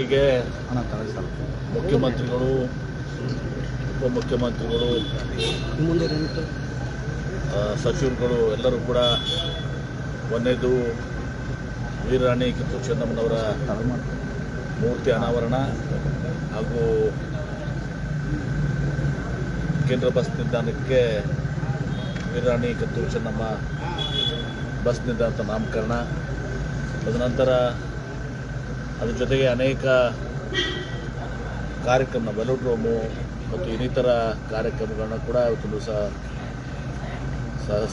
ಬೆಳಕಿಗೆ ಮುಖ್ಯಮಂತ್ರಿಗಳು ಉಪಮುಖ್ಯಮಂತ್ರಿಗಳು ಸಚಿವರುಗಳು ಎಲ್ಲರೂ ಕೂಡ ಒಂದೇದು ವೀರರಾಣಿ ಕಿತ್ತೂರು ಚೆನ್ನಮ್ಮನವರ ಮೂರ್ತಿ ಅನಾವರಣ ಹಾಗೂ ಕೇಂದ್ರ ಬಸ್ ನಿಲ್ದಾಣಕ್ಕೆ ವೀರರಾಣಿ ಕಿತ್ತೂರು ಚೆನ್ನಮ್ಮ ಬಸ್ ನಿಲ್ದಾಣದ ನಾಮಕರಣ. ತದನಂತರ ಅದ್ರ ಜೊತೆಗೆ ಅನೇಕ ಕಾರ್ಯಕ್ರಮ ವೆಲೋಡ್ರೋಮು ಮತ್ತು ಇನ್ನಿತರ ಕಾರ್ಯಕ್ರಮಗಳನ್ನ ಕೂಡ ಇವತ್ತು ದಿವಸ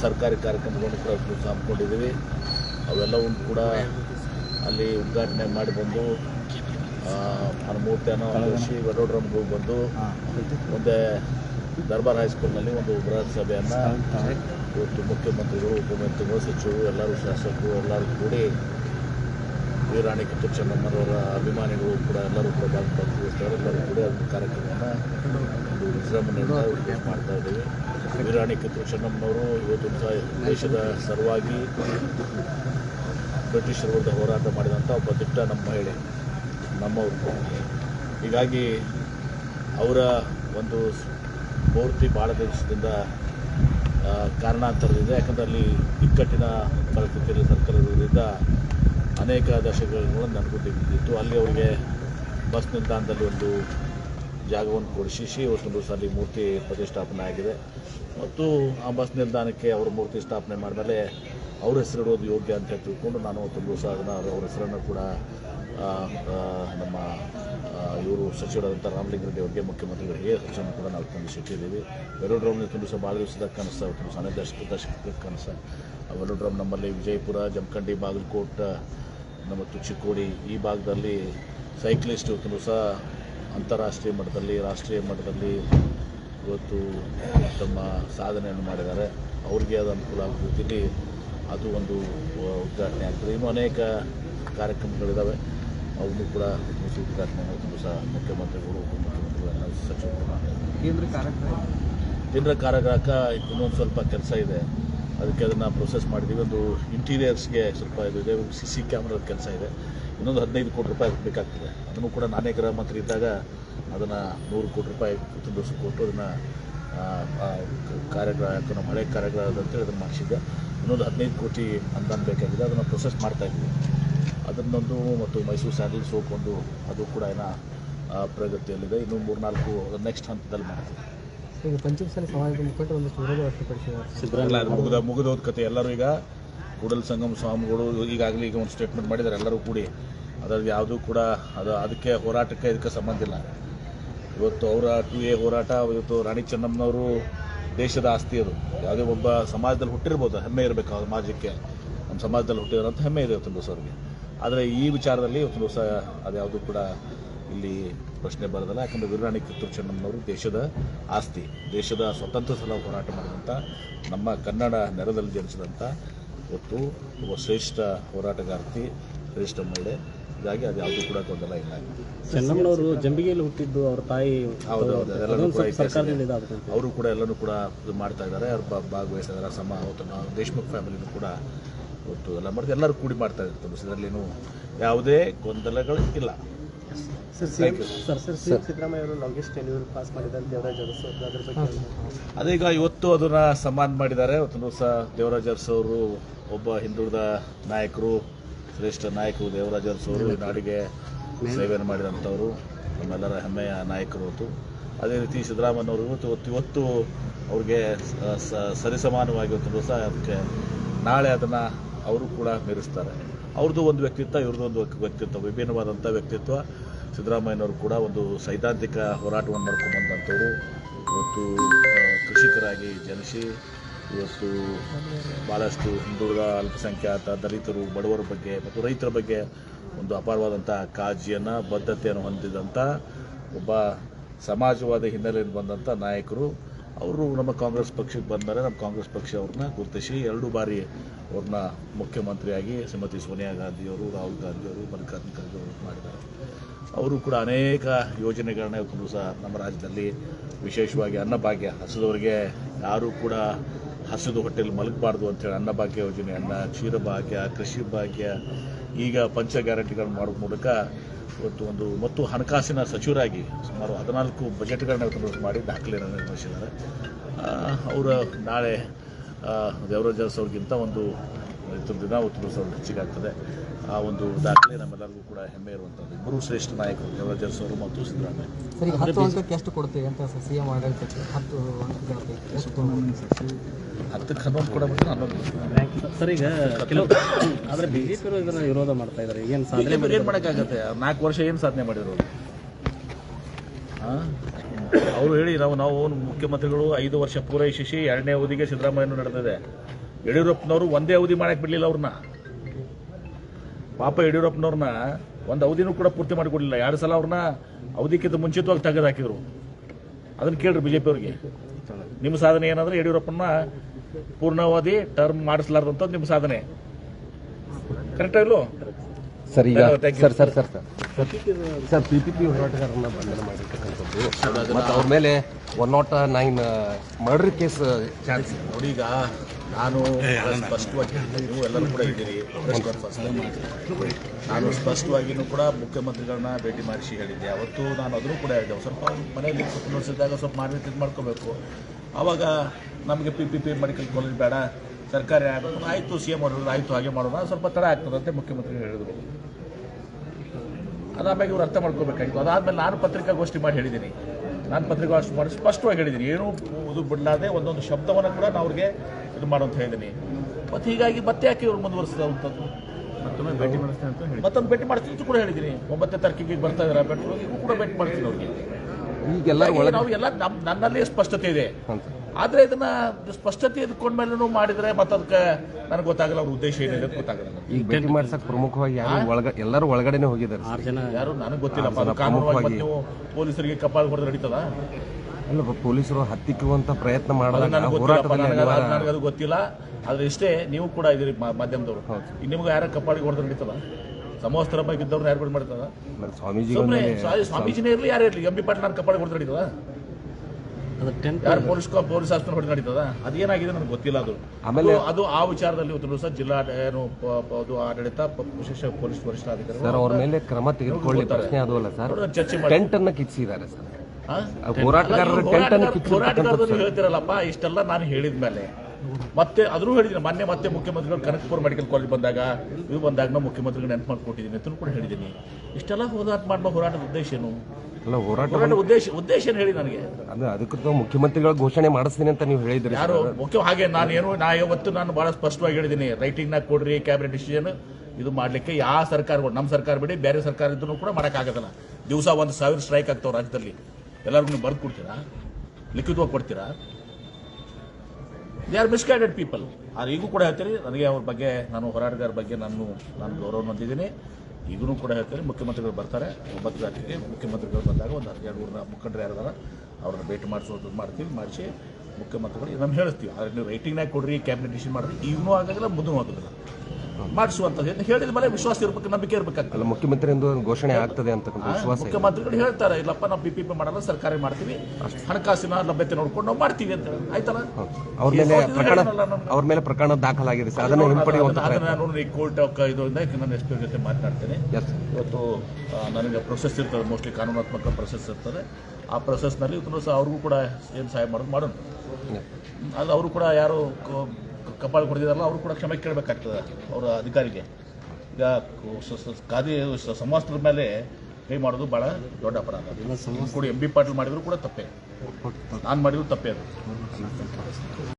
ಸರ್ಕಾರಿ ಕಾರ್ಯಕ್ರಮಗಳನ್ನು ಕೂಡ ಇವತ್ತು ದಿವಸ ಹಮ್ಮಿಕೊಂಡಿದ್ದೀವಿ. ಅವೆಲ್ಲವನ್ನು ಕೂಡ ಅಲ್ಲಿ ಉದ್ಘಾಟನೆ ಮಾಡಿ ಬಂದು ಮೂರ್ತಿಯನ್ನು ಅಳವಡಿಸಿ ವೆಲೋಡ್ರಮ್ಗೆ ಹೋಗಿ ಬಂದು ಮುಂದೆ ದರ್ಬಾರ್ ಹೈಸ್ಕೂಲ್ನಲ್ಲಿ ಒಂದು ಬೃಹತ್ ಸಭೆಯನ್ನು ಇವತ್ತು ಮುಖ್ಯಮಂತ್ರಿಗಳು, ಉಪಮುಖ್ಯಮಂತ್ರಿಗಳು, ಸಚಿವರು, ಎಲ್ಲರೂ ಶಾಸಕರು ಎಲ್ಲರೂ ಕೂಡಿ ವೀರಾಣಿ ಕಿತ್ತೂರು ಚೆನ್ನಮ್ಮನವರ ಅಭಿಮಾನಿಗಳು ಕೂಡ ಎಲ್ಲರೂ ಕೂಡ ಭಾಗ ಭಾಗವಹಿಸ್ತಾರೆ ಎಲ್ಲರೂ ಕೂಡ ಒಂದು ಕಾರ್ಯಕ್ರಮವನ್ನು ಒಂದು ವಿಜೃಂಭಣೆಯಿಂದ ಉದ್ಘಾಟನೆ ಮಾಡ್ತಾ ಇದ್ದೀವಿ. ವೀರಾಣಿ ಕಿತ್ತೂರು ಚೆನ್ನಮ್ಮನವರು ಇವತ್ತು ದೇಶದ ಸಲುವಾಗಿ ಬ್ರಿಟಿಷರ ವಿರುದ್ಧ ಹೋರಾಟ ಮಾಡಿದಂಥ ಒಬ್ಬ ದಿಟ್ಟ ನಮ್ಮ ಮಹಿಳೆ ನಮ್ಮವರು ಹೀಗಾಗಿ ಅವರ ಒಂದು ಮೂರ್ತಿ ಭಾಳ ದೇಶದಿಂದ ಕಾರಣಾಂತರದಿಂದ ಯಾಕಂದರೆ ಅಲ್ಲಿ ಇಕ್ಕಟ್ಟಿನ ಪರಿಸ್ಥಿತಿಯಲ್ಲಿ ಸರ್ಕಾರ ಇರುವುದರಿಂದ ದಶಕಗಳನ್ನು ನನಗೂ ತೆಗೆದಿತ್ತು ಅಲ್ಲಿ ಅವರಿಗೆ ಬಸ್ ನಿಲ್ದಾಣದಲ್ಲಿ ಒಂದು ಜಾಗವನ್ನು ಕೊಡಿಸಿ ಇವತ್ತು ಒಂದು ಅಲ್ಲಿ ಮೂರ್ತಿ ಪ್ರತಿಷ್ಠಾಪನೆ ಆಗಿದೆ. ಮತ್ತು ಆ ಬಸ್ ನಿಲ್ದಾಣಕ್ಕೆ ಅವರು ಮೂರ್ತಿ ಸ್ಥಾಪನೆ ಮಾಡಿದ್ಮೇಲೆ ಅವ್ರ ಹೆಸರಿಡೋದು ಯೋಗ್ಯ ಅಂತ ತಿಳ್ಕೊಂಡು ನಾನು ತುಂಬ ದಿವಸ ಅವ್ರ ಹೆಸರನ್ನು ಕೂಡ ನಮ್ಮ ಇವರು ಸಚಿವರಾದಂಥ ರಾಮಲಿಂಗರೆಡ್ಡಿ ಅವರಿಗೆ, ಮುಖ್ಯಮಂತ್ರಿಗಳಿಗೆ ಹೆಸರನ್ನು ಕೂಡ ನಾವು ತಂದಿಸಿಟ್ಟಿದ್ದೀವಿ ವೆಲೋಡ್ರೋಮ್ ತುಂಬ ಭಾಳ ದಿವಸದ ಕನಸು ತುಂಬ ಸಣ್ಣ ದಶಕ ದಶಕದ ಕನಸು ವೆಲೋಡ್ರೋಮ್ ನಮ್ಮಲ್ಲಿ ವಿಜಯಪುರ, ಜಮಖಂಡಿ, ಬಾಗಲಕೋಟೆ, ನಮ್ಮ ಚಿಕ್ಕೋಡಿ ಈ ಭಾಗದಲ್ಲಿ ಸೈಕ್ಲಿಸ್ಟ್ ಇವತ್ತು ದಿವಸ ಅಂತಾರಾಷ್ಟ್ರೀಯ ಮಟ್ಟದಲ್ಲಿ, ರಾಷ್ಟ್ರೀಯ ಮಟ್ಟದಲ್ಲಿ ಇವತ್ತು ತಮ್ಮ ಸಾಧನೆಯನ್ನು ಮಾಡಿದ್ದಾರೆ. ಅವ್ರಿಗೆ ಅದು ಅನುಕೂಲ ಆಗೋ ಅದು ಒಂದು ಉದ್ಘಾಟನೆ ಆಗ್ತದೆ. ಇನ್ನೂ ಅನೇಕ ಕಾರ್ಯಕ್ರಮಗಳಿದ್ದಾವೆ ಅವನ್ನು ಕೂಡ ಉದ್ಘಾಟನೆ ಮಾಡೋದು ಸಹ ಮುಖ್ಯಮಂತ್ರಿಗಳು ಉಪಮುಖ್ಯಮಂತ್ರಿಗಳು ಎಲ್ಲ ಸಚಿವರು ಕೇಂದ್ರ ಕಾರ್ಯಕ್ರಮ? ಕೇಂದ್ರ ಕಾರ್ಯಗ್ರಾಹಕ ಇನ್ನೊಂದು ಸ್ವಲ್ಪ ಕೆಲಸ ಇದೆ. ಅದಕ್ಕೆ ಅದನ್ನು ಪ್ರೊಸೆಸ್ ಮಾಡಿದ್ದೀವಿ ಒಂದು ಇಂಟೀರಿಯರ್ಸ್ಗೆ ಸ್ವಲ್ಪ ಇದು ಇದೆ. ಸಿ ಸಿ ಕ್ಯಾಮ್ರಾದ ಕೆಲಸ ಇದೆ. ಇನ್ನೊಂದು ಹದಿನೈದು ಕೋಟಿ ರೂಪಾಯಿ ಬೇಕಾಗ್ತದೆ. ಅದನ್ನು ಕೂಡ ನಾನೇ ಗೃಹ ಮಂತ್ರಿ ಇದ್ದಾಗ ಅದನ್ನು ನೂರು ಕೋಟಿ ರೂಪಾಯಿ ತುಂಬ ಕೊಟ್ಟು ಅದನ್ನು ಕಾರ್ಯಗ್ರಹ ಯಾಕಂದ್ರೆ ನಮ್ಮ ಹಳೆ ಕಾರ್ಯಗ್ರಹ ಅಂತೇಳಿ ಅದನ್ನು ಮಾಡಿಸಿದ್ದೆ. ಇನ್ನೊಂದು ಹದಿನೈದು ಕೋಟಿ ಅನುದಾನ ಬೇಕಾಗಿದೆ. ಅದನ್ನು ಪ್ರೊಸೆಸ್ ಮಾಡ್ತಾ ಇದ್ದೀವಿ. ಅದನ್ನೊಂದು ಮತ್ತು ಮೈಸೂರು ಸ್ಯಾಂಡಲ್ ಸೋಪ್ ಒಂದು ಅದು ಕೂಡ ಏನೋ ಪ್ರಗತಿಯಲ್ಲಿದೆ. ಇನ್ನು ಮೂರ್ನಾಲ್ಕು ನೆಕ್ಸ್ಟ್ ಹಂತದಲ್ಲಿ ಮಾಡ್ತೀವಿ. ಈಗ ಪಂಚಮಸಾಲಿ ಸಮಾಜದ ಮುಖಂಡ ಒಂದಷ್ಟು ವಿರೋಧ ವ್ಯಕ್ತಪಡಿಸಿದ್ದಾರೆ. ಮುಗಿದ ಮುಗಿದೋದ ಕತೆ. ಎಲ್ಲರೂ ಈಗ ಕೂಡಲ ಸಂಗಮ ಸ್ವಾಮಿಗಳು ಈಗಾಗಲೇ ಈಗ ಒಂದು ಸ್ಟೇಟ್ಮೆಂಟ್ ಮಾಡಿದ್ದಾರೆ. ಎಲ್ಲರೂ ಕೂಡಿ. ಅದರಲ್ಲಿ ಯಾವುದೂ ಕೂಡ ಅದು ಅದಕ್ಕೆ ಹೋರಾಟಕ್ಕೆ ಇದಕ್ಕೆ ಸಂಬಂಧ ಇಲ್ಲ. ಇವತ್ತು ಅವರ ಟು ಎ ಹೋರಾಟ, ಇವತ್ತು ರಾಣಿ ಚೆನ್ನಮ್ಮನವರು ದೇಶದ ಆಸ್ತಿ ಅದು. ಯಾವುದೇ ಒಬ್ಬ ಸಮಾಜದಲ್ಲಿ ಹುಟ್ಟಿರ್ಬೋದು, ಹೆಮ್ಮೆ ಇರಬೇಕು ಆ ಸಮಾಜಕ್ಕೆ. ನಮ್ಮ ಸಮಾಜದಲ್ಲಿ ಹುಟ್ಟಿದ್ರು ಅಂತ ಹೆಮ್ಮೆ ಇದೆ ಇವತ್ತು ಅವ್ರಿಗೆ. ಆದರೆ ಈ ವಿಚಾರದಲ್ಲಿ ಇವತ್ತು ದಿವಸ ಅದ್ಯಾವುದು ಕೂಡ ಇಲ್ಲಿ ಪ್ರಶ್ನೆ ಬರೋದಲ್ಲ. ಯಾಕಂದರೆ ವೀರರಾಣಿ ಕಿತ್ತೂರು ಚೆನ್ನಮ್ಮನವರು ದೇಶದ ಆಸ್ತಿ, ದೇಶದ ಸ್ವತಂತ್ರ ಸಲ ಹೋರಾಟ ಮಾಡಿದಂಥ ನಮ್ಮ ಕನ್ನಡ ನೆರದಲ್ಲಿ ಜನಿಸಿದಂಥ ಇವತ್ತು ಒಬ್ಬ ಶ್ರೇಷ್ಠ ಹೋರಾಟಗಾರ್ತಿ, ಶ್ರೇಷ್ಠ ಮಹಿಳೆ. ಹೀಗಾಗಿ ಅದು ಯಾವುದೂ ಕೂಡ ಗೊಂದಲ ಇಲ್ಲ. ಚೆನ್ನಮ್ಮನವರು ಜಂಬಿಗೆಯಲ್ಲಿ ಹುಟ್ಟಿದ್ದು ಅವ್ರ ತಾಯಿ ಹೌದು ಹೌದು ಅದೆಲ್ಲನೂ ಕೂಡ ಸ್ವಲ್ಪ ಸರ್ಕಾರದಿಂದ ಇತಿಹಾಸ ಇದಾಗುತ್ತೆ ಅವರು ಕೂಡ ಎಲ್ಲನೂ ಕೂಡ ಇದು ಮಾಡ್ತಾ ಇದ್ದಾರೆ ಅವ್ರು ಭಾಗವಹಿಸ್ತಾ ಇದ್ದಾರೆ ಸಮ ಅವತ್ತು ನಾವು ದೇಶಮುಖ್ ಫ್ಯಾಮಿಲಿನೂ ಕೂಡ ಇವತ್ತು ಎಲ್ಲ ಮಾಡ್ತಾರೆ ಎಲ್ಲರೂ ಕೂಡಿ ಮಾಡ್ತಾ ಇರ್ತಾರೆ ಇದರಲ್ಲೇನು ಯಾವುದೇ ಗೊಂದಲಗಳು ಇಲ್ಲ. ಸರ್ ಸರ್ ಸರ್ ಸಿ ಸಿದ್ದರಾಮಯ್ಯ ಅವರು ಲಾಂಗೆಸ್ಟ್ ಟೆನ್ಯೂರ್ ಪಾಸ್ ಮಾಡಿದ್ದಾರೆ ದೇವರಾಜ್ ಅದ್ರ ಬಗ್ಗೆ ಅದೀಗ ಇವತ್ತು ಅದನ್ನ ಸಮಾನ ಮಾಡಿದ್ದಾರೆ ಅವತ್ತು ಸಹ ದೇವರಾಜ್ ಅರಸು ಅವರು ಒಬ್ಬ ಹಿಂದುಳಿದ ನಾಯಕರು ಶ್ರೇಷ್ಠ ನಾಯಕರು ದೇವರಾಜ ಅವರು ನಾಡಿಗೆ ಸೇವೆಯನ್ನು ಮಾಡಿದಂಥವರು ನಮ್ಮೆಲ್ಲರ ಹೆಮ್ಮೆಯ ನಾಯಕರು ಹೊತ್ತು ಅದೇ ರೀತಿ ಸಿದ್ದರಾಮಯ್ಯನವರು ಇವತ್ತು ಇವತ್ತು ಅವ್ರಿಗೆ ಸರಿಸಮಾನವಾಗಿ ಇವತ್ತು ದಿವಸ ಅದಕ್ಕೆ ನಾಳೆ ಅದನ್ನು ಅವರು ಕೂಡ ಮೀರಿಸ್ತಾರೆ. ಅವ್ರದ್ದು ಒಂದು ವ್ಯಕ್ತಿತ್ವ ಇವ್ರದ್ದು ಒಂದು ವ್ಯಕ್ತಿತ್ವ ವಿಭಿನ್ನವಾದಂಥ ವ್ಯಕ್ತಿತ್ವ. ಸಿದ್ದರಾಮಯ್ಯನವರು ಕೂಡ ಒಂದು ಸೈದ್ಧಾಂತಿಕ ಹೋರಾಟವನ್ನು ಮಾಡ್ಕೊಂಡು ಬಂದಂಥವ್ರು. ಇವತ್ತು ಕೃಷಿಕರಾಗಿ ಜನಿಸಿ ಇವತ್ತು ಭಾಳಷ್ಟು ಹಿಂದುಳಿದ ಅಲ್ಪಸಂಖ್ಯಾತ ದಲಿತರು, ಬಡವರ ಬಗ್ಗೆ ಮತ್ತು ರೈತರ ಬಗ್ಗೆ ಒಂದು ಅಪಾರವಾದಂಥ ಕಾಳಜಿಯನ್ನು, ಬದ್ಧತೆಯನ್ನು ಹೊಂದಿದಂಥ ಒಬ್ಬ ಸಮಾಜವಾದ ಹಿನ್ನೆಲೆಯಲ್ಲಿ ಬಂದಂಥ ನಾಯಕರು. ಅವರು ನಮ್ಮ ಕಾಂಗ್ರೆಸ್ ಪಕ್ಷಕ್ಕೆ ಬಂದರೆ ನಮ್ಮ ಕಾಂಗ್ರೆಸ್ ಪಕ್ಷ ಅವ್ರನ್ನ ಗುರುತಿಸಿ ಎರಡು ಬಾರಿ ಅವ್ರನ್ನ ಮುಖ್ಯಮಂತ್ರಿಯಾಗಿ ಶ್ರೀಮತಿ ಸೋನಿಯಾ ಗಾಂಧಿಯವರು, ರಾಹುಲ್ ಗಾಂಧಿಯವರು, ಮಲ್ಲಿಕಾರ್ಜುನ ಖರ್ಗೆ ಅವರು ಮಾಡಿದ್ದಾರೆ. ಅವರು ಕೂಡ ಅನೇಕ ಯೋಜನೆಗಳನ್ನ ಇವತ್ತು ಸಹ ನಮ್ಮ ರಾಜ್ಯದಲ್ಲಿ ವಿಶೇಷವಾಗಿ ಅನ್ನಭಾಗ್ಯ ಹಸಿದವರಿಗೆ ಯಾರೂ ಕೂಡ ಹಸಿದು ಹೊಟ್ಟೆಲಿ ಮಲಗಬಾರ್ದು ಅಂತೇಳಿ ಅನ್ನಭಾಗ್ಯ ಯೋಜನೆ ಅನ್ನ ಕ್ಷೀರಭಾಗ್ಯ ಕೃಷಿ ಭಾಗ್ಯ ಈಗ ಪಂಚ ಗ್ಯಾರಂಟಿಗಳನ್ನು ಮಾಡೋ ಮೂಲಕ ಇವತ್ತು ಒಂದು ಮತ್ತು ಹಣಕಾಸಿನ ಸಚಿವರಾಗಿ ಸುಮಾರು ಹದಿನಾಲ್ಕು ಬಜೆಟ್ಗಳನ್ನ ಮಾಡಿ ದಾಖಲೆಯನ್ನು ನಿರ್ಮಿಸಿದ್ದಾರೆ. ಅವರ ನಾಳೆ ದೇವರಾಜ್ ಅವ್ರಿಗಿಂತ ಒಂದು ಇತರ ದಿನ ಉತ್ತಮ ಸಾವಿರ ಹೆಚ್ಚಿಗೆ ಆಗ್ತದೆ ಆ ಒಂದು ದಾಖಲೆ ನಮ್ಮೆಲ್ಲರಿಗೂ ಕೂಡ ಹೆಮ್ಮೆ ಇರುವಂಥದ್ದು. ಇಬ್ಬರು ಶ್ರೇಷ್ಠ ನಾಯಕರು ದೇವರಾಜ್ ಅವರು ಮತ್ತು ಸಿದ್ದರಾಮಯ್ಯ. ಸರ್ ಈಗ ಹತ್ತು ಅಂಕಕ್ಕೆ ಎಷ್ಟು ಕೊಡ್ತೀವಿ ಅಂತ ಸರ್ ಸಿ ಎಂ ಆಡಳಿತಕ್ಕೆ? ಹತ್ತು ಹತ್ತಕ್ಕೆ ಹನ್ನೊಂದು ಕೊಡಬೇಕು ಹನ್ನೊಂದು ಸರ್ ಈಗ ಕೆಲವು ಆದರೆ ಬಿ ಜೆ ಪಿಯವರು ಇದನ್ನು ವಿರೋಧ ಮಾಡ್ತಾ ಇದ್ದಾರೆ ಏನು ಸಾಧನೆ ಏನು ಮಾಡೋಕ್ಕಾಗತ್ತೆ? ನಾಲ್ಕು ವರ್ಷ ಏನು ಸಾಧನೆ ಮಾಡಿದ್ರು ಅವರು? ಹೇಳಿ ನಾವು ನಾವು ಮುಖ್ಯಮಂತ್ರಿಗಳು ಐದು ವರ್ಷ ಪೂರೈಸಿಸಿ ಎರಡನೇ ಅವಧಿಗೆ ಸಿದ್ದರಾಮಯ್ಯನೂ ನಡೆದಿದೆ. ಯಡಿಯೂರಪ್ಪನವರು ಒಂದೇ ಅವಧಿ ಮಾಡಕ್ಕೆ ಬಿಡಲಿಲ್ಲ ಅವ್ರನ್ನ. ಪಾಪ ಯಡಿಯೂರಪ್ಪನವ್ರನ್ನ ಒಂದು ಅವಧಿನೂ ಕೂಡ ಪೂರ್ತಿ ಮಾಡಿಕೊಡಲಿಲ್ಲ. ಎರಡು ಸಲ ಅವ್ರನ್ನ ಅವಧಿಕ್ಕಿಂತ ಮುಂಚಿತವಾಗಿ ತೆಗೆದು ಹಾಕಿದ್ರು ಅದನ್ನು ಕೇಳ್ರಿ ಬಿ ಜೆ ಅವ್ರಿಗೆ. ನಿಮ್ಮ ಸಾಧನೆ ಏನಂದ್ರೆ ಯಡಿಯೂರಪ್ಪನ ಪೂರ್ಣಾವಧಿ ಟರ್ಮ್ ಮಾಡಿಸ್ಲಾರ್ದಂತ ನಿಮ್ಮ ಸಾಧನೆ. ಕರೆಕ್ಟ್ ಇಲ್ಲೋ ಸರಿ ಈಗ sir sir sir sir. Sir P P ಪಿ ಹೋರಾಟಗಾರರನ್ನ ಬಂಧನ ಮಾಡಿರ್ತಕ್ಕಂಥದ್ದು. ಮತ್ತು ಅವ್ರ ಮೇಲೆ one nought nine murder case chance ನೋಡಿ ಈಗ ನಾನು ಸ್ಪಷ್ಟವಾಗಿ ಹೇಳಿದ್ದೀನಿ, ನೀವು ಎಲ್ಲರೂ ಕೂಡ ಇದ್ದೀರಿ. ನಾನು ಸ್ಪಷ್ಟವಾಗಿಯೂ ಕೂಡ ಮುಖ್ಯಮಂತ್ರಿಗಳನ್ನ ಭೇಟಿ ಮಾಡಿಸಿ ಹೇಳಿದ್ದೆ. ಅವತ್ತು ನಾನು ಅದನ್ನು ಕೂಡ ಹೇಳಿದೆ ಸ್ವಲ್ಪ ಮನೆಯಲ್ಲಿ ನೋಡಿಸಿದಾಗ ಸ್ವಲ್ಪ ಮಾಡಿ ಇದು ಮಾಡ್ಕೋಬೇಕು. ಆವಾಗ ನಮಗೆ P P P medical college ಬೇಡ. ಸರ್ಕಾರಿ ಆಗಬೇಕು. ಆಯಿತು ಸಿ ಎಂ ಅವರು ಆಯಿತು ಹಾಗೆ ಮಾಡೋಣ. ಸ್ವಲ್ಪ ತಡ ಆಗ್ತದಂತೆ ಮುಖ್ಯಮಂತ್ರಿಗಳು ಹೇಳಿದರು. ಅದಾದ್ಮೇಲೆ ಇವರು ಅರ್ಥ ಮಾಡ್ಕೋಬೇಕಾಗಿತ್ತು ಅದಾದ್ಮೇಲೆ ನಾನು ಪತ್ರಿಕಾಗೋಷ್ಠಿ ಮಾಡಿ ಹೇಳಿದ್ದೀನಿ. ನಾನು ಪತ್ರಿಕಾಗೋಷ್ಠಿ ಮಾಡಿ ಸ್ಪಷ್ಟವಾಗಿ ಹೇಳಿದ್ದೀನಿ. ಏನೂ ಇದು ಬಿಡಲಾದೆ ಒಂದೊಂದು ಶಬ್ದವನ್ನು ಕೂಡ ನಾವು ಅವ್ರಿಗೆ ಇದು ಮಾಡು ಅಂತ ಹೇಳಿದ್ದೀನಿ. ಮತ್ತು ಹೀಗಾಗಿ ಮತ್ತೆ ಯಾಕೆ ಇವ್ರು ಮುಂದುವರಿಸಿದಂಥದ್ದು ಮತ್ತೊಮ್ಮೆ ಭೇಟಿ ಮಾಡಿಸ್ತೀನಿ ಅಂತ ಹೇಳಿ ಮತ್ತೊಂದು ಭೇಟಿ ಮಾಡ್ತೀನಿ ಅಂತ ಕೂಡ ಹೇಳಿದ್ದೀನಿ. ಒಂಬತ್ತನೇ ತಾರೀಕಿಗೆ ಬರ್ತಾ ಇದ್ದಾರೆ ಹೋಗಿ ಕೂಡ ಭೇಟಿ ಮಾಡ್ತೀನಿ ಅವ್ರಿಗೆ. ಈಗೆಲ್ಲರೂ ನಾವು ಎಲ್ಲ ನಮ್ಮ ನನ್ನಲ್ಲಿ ಸ್ಪಷ್ಟತೆ ಇದೆ. ಆದ್ರೆ ಇದನ್ನ ಸ್ಪಷ್ಟತೆ ಇದ್ಕೊಂಡ್ಮೇಲೂ ಮಾಡಿದ್ರೆ ಮತ್ತೆ ಅದಕ್ಕೆ ನನಗೆ ಗೊತ್ತಾಗಲ್ಲ ಅವ್ರ ಉದ್ದೇಶ ಏನಿದೆ ಅಂತ ಗೊತ್ತಾಗಲ್ಲ. ಈಗ ಭೇಟಿ ಮಾಡ್ಸಕ್ ಪ್ರಮುಖವಾಗಿ ಯಾರು ಒಳಗ ಎಲ್ಲರೂ ಒಳಗಡೆನೆ ಹೋಗಿದ್ದಾರೆ. ಆರು ಜನ ಯಾರು ನನಗೆ ಗೊತ್ತಿಲ್ಲಪ್ಪ ಅದು ಕಾನೂನುವಾಗಿ ಮತ್ತೆ ನೀವು ಪೊಲೀಸರಿಗೆ ಕಪಾಳ ಹೊಡೆದು ನಡೀತದ? ಅಲ್ಲ ಪೊಲೀಸರು ಹತ್ತಿಕ್ಕುವಂತ ಪ್ರಯತ್ನ ಮಾಡೋದು ನನಗೆ ಗೊತ್ತಿಲ್ಲಪ್ಪ ನನಗದು ಗೊತ್ತಿಲ್ಲ. ಆದ್ರೆ ಇಷ್ಟೇ ನೀವು ಕೂಡ ಇದೀರಿ ಮಾ- ಮಾಧ್ಯಮದವರು. ನಿಮ್ಗೆ ಯಾರ ಕಪಾಳಿಗೆ ಹೊಡೆದು ನಡೀತದ? ಸಮವಸ್ತ್ರ ಬಗ್ಗೆ ಇದ್ದವ್ರನ್ನ ಯಾರು ಬಿಟ್ಟು ಮಾಡ್ತಾರ? ಸ್ವಾಮೀಜಿ ಸ್ವಾಮೀಜಿಗಳ ಸುಮ್ಮನೆ ಮೇಲೆ ಸ್ವಾಮೀಜಿನೇ ಇರಲಿ ಯಾರು ಇರಲಿ ಎಂ ಬಿ ಪಾಟೀಲ್ ನಾನು ಹೊಡೆದು ನಡೀತದ ಯಾರು ಪೊಲೀಸ್ ಪೊಲೀಸ್ ಆಸ್ಪತ್ರೆ ಹೊಡೆದು ನಡೀತದ? ಅದೇನಾಗಿದೆ ನನಗೆ ಗೊತ್ತಿಲ್ಲ ಅದು. ಆಮೇಲೆ- ಅದು- ಆ ವಿಚಾರದಲ್ಲಿ ಉತ್ತರ ಸಹ ಜಿಲ್ಲಾ ಏನು ಅದು ಆಡಳಿತ ವಿಶೇಷ ಪೊಲೀಸ್ ವರಿಷ್ಠಾಧಿಕಾರಿ ಸರ್ ಅವ್ರ ಮೇಲೆ ಕ್ರಮ ತೆಗೆದುಕೊಳ್ಳಿ ಪ್ರಶ್ನೆ ಅದು ಅಲ್ಲ ಸರ್. ಚರ್ಚೆ ಮಾಡಿ. ಟೆಂಟ್ ಅನ್ನ ಕಿಚ್ಚಿದ್ದಾರೆ ಸರ್. ಹೋರಾಟಗಾರರ ಹೇಳ್ತಿರಲ್ಲಪ್ಪ ಇಷ್ಟೆಲ್ಲ ನಾನು ಹೇಳಿದ ಮೇಲೆ ಮತ್ತೆ ಅದರೂ ಹೇಳಿದ್ದೀನಿ ಮೊನ್ನೆ ಮತ್ತೆ ಮುಖ್ಯಮಂತ್ರಿಗಳು ಕನಕಪುರ ಮೆಡಿಕಲ್ ಕಾಲೇಜ್ ಬಂದಾಗ ಇದು ಬಂದಾಗ ನಾವು ಮುಖ್ಯಮಂತ್ರಿಗಳು ನೆನಪು ಮಾಡ್ಕೊಟ್ಟಿದ್ದೀನಿ ಅಂತ ಕೂಡ ಹೇಳಿದ್ದೀನಿ. ಇಷ್ಟೆಲ್ಲ ಹೋರಾಟ ಮಾಡುವ ಹೋರಾಟದ ಉದ್ದೇಶ ಏನು? ಅಲ್ಲ ಹೋರಾಟ ಉದ್ದೇಶ ಉದ್ದೇಶ ಏನು ಹೇಳಿ ನನಗೆ? ಅದು ಅದಕ್ಕೂ ಮುಖ್ಯಮಂತ್ರಿಗಳ ಘೋಷಣೆ ಮಾಡಿಸ್ತೀನಿ ಅಂತ ನೀವು ಹೇಳಿದ್ರಿ ಯಾರು? ಮುಖ್ಯ ಹಾಗೆ ನಾನು ಏನು ನಾ ಇವತ್ತು ನಾನು ಬಹಳ ಸ್ಪಷ್ಟವಾಗಿ ಹೇಳಿದ್ದೀನಿ ರೈಟಿಂಗ್ನಾಗ ಕೊಡ್ರಿ ಕ್ಯಾಬಿನೆಟ್ ಡಿಸಿಷನ್ ಇದು ಮಾಡಲಿಕ್ಕೆ ಯಾವ ಸರ್ಕಾರಗಳು ನಮ್ಮ ಸರ್ಕಾರ ಬಿಡಿ ಬೇರೆ ಸರ್ಕಾರ ಇದ್ರೂ ಕೂಡ ಮಾಡೋಕ್ಕಾಗೋದಿಲ್ಲ ದಿವಸ ಒಂದು ಸಾವಿರ ಸ್ಟ್ರೈಕ್ ಆಗ್ತಾವೆ ರಾಜ್ಯದಲ್ಲಿ. ಎಲ್ಲರಿಗೂ ನೀವು ಬರ್ದು ಕೊಡ್ತೀರಾ? ಲಿಖಿತವಾಗಿ ಕೊಡ್ತೀರಾ? ದೇ ಆರ್ ಮಿಸ್ಗೈಡೆಡ್ ಪೀಪಲ್ ಆದ್ರೆ ಈಗೂ ಕೂಡ ಹೇಳ್ತೀನಿ. ನನಗೆ ಅವ್ರ ಬಗ್ಗೆ, ನಾನು ಹೋರಾಟಗಾರ ಬಗ್ಗೆ ನಾನು ನಾನು ಗೌರವ ಹೊಂದಿದ್ದೀನಿ. ಈಗೂ ಕೂಡ ಹೇಳ್ತೀನಿ. ಮುಖ್ಯಮಂತ್ರಿಗಳು ಬರ್ತಾರೆ. ಒಂಬತ್ತು ತಾರೀಕಿಗೆ ಮುಖ್ಯಮಂತ್ರಿಗಳು ಬಂದಾಗ ಒಂದು ಹನ್ನೆರಡು ಮೂರು ಮುಖಂಡರು ಯಾರಿದಾರ, ಅವ್ರನ್ನ ಭೇಟಿ ಮಾಡಿಸೋದು ಮಾಡ್ತೀವಿ, ಮಾಡಿಸಿ ಮುಖ್ಯಮಂತ್ರಿಗಳು ನಮ್ಮ ಹೇಳ್ತೀವಿ ಆದರೆ ನೀವು ರೈಟಿಂಗ್ನಾಗ ಕೊಡ್ರಿ ಕ್ಯಾಬಿನೆಟ್ ಡಿಸಿಷನ್ ಮಾಡಿರಿ ಈಗೂ ಆಗೋದಿಲ್ಲ ಮುಂದೂ ಆಗೋದಿಲ್ಲ ಮಾಡಿಸುವಂಥದ್ದು. ಹೇಳಿದ ಮೇಲೆ ವಿಶ್ವಾಸ ಇರ್ಬೇಕು ನಂಬಿಕೆ ಇರಬೇಕಾಗ್ತದೆ ಅಲ್ಲ ಮುಖ್ಯಮಂತ್ರಿಯಿಂದ ಘೋಷಣೆ ಆಗ್ತದೆ ಅಂತ ವಿಶ್ವಾಸ ಇದೆ. ಮುಖ್ಯಮಂತ್ರಿಗಳು ಹೇಳ್ತಾರೆ ಇಲ್ಲಪ್ಪ ನಾವು ಬಿ ಪಿ ಪಿ ಮಾಡಲ್ಲ ಸರ್ಕಾರಿ ಮಾಡ್ತೀವಿ. ಹಣಕಾಸಿನ ಲಭ್ಯತೆ ನೋಡ್ಕೊಂಡು ನಾವು ಮಾಡ್ತೀವಿ ಅಂತ ಆಯ್ತಲ್ಲ? ಅವ್ರ ಮೇಲೆ ಪ್ರಕರಣ. ಅವ್ರ ಮೇಲೆ ಪ್ರಕರಣ ದಾಖಲಾಗಿದೆ ಸರ್. ಅದನ್ನು ಹಿಂಪಡೆಯುವಂತ ಅದನ್ನ ಪ್ರಯತ್ನ. ನಾನು ಈ ಕೋರ್ಟ್ ಇದರಿಂದ ನಾನು ಎಸ್ ಪಿ ಜೊತೆ ಮಾತನಾಡ್ತೇನೆ. ಎಸ್ ಇವತ್ತು ಆ, ನನಗೆ ಪ್ರೊಸೆಸ್ ಇರ್ತದೆ ಮೋಸ್ಟ್ಲಿ ಕಾನೂನಾತ್ಮಕ ಪ್ರೊಸೆಸ್ ಇರ್ತದೆ. ಆ ಪ್ರೊಸೆಸ್ನಲ್ಲಿ ಇವತ್ತು ಸಹ ಅವ್ರಿಗೂ ಕೂಡ ಏನು ಸಹಾಯ ಮಾಡೋದು ಮಾಡೋಣ. ಅದು ಅವರು ಕೂಡ ಯಾರು ಕಪಾಳ ಕೊಡ್ತಿದಾರಲ್ಲ ಅವರು ಕೂಡ ಕ್ಷಮೆ ಕೇಳಬೇಕಾಗ್ತದೆ ಅವರ ಅಧಿಕಾರಿಗೆ. ಈಗ ಖಾದಿ ಸಮಸ್ತರ ಸಮವಸ್ತ್ರದ ಮೇಲೆ ಕೈ ಮಾಡೋದು ಭಾಳ ದೊಡ್ಡ ಅಪರಾಧ. ಅದು ಕೂಡ ಎಂ ಬಿ ಪಾಟೀಲ್ ಮಾಡಿದ್ರು ಕೂಡ ತಪ್ಪೇ. ನಾನು ಮಾಡಿದ್ರು ತಪ್ಪೇ ಅದು.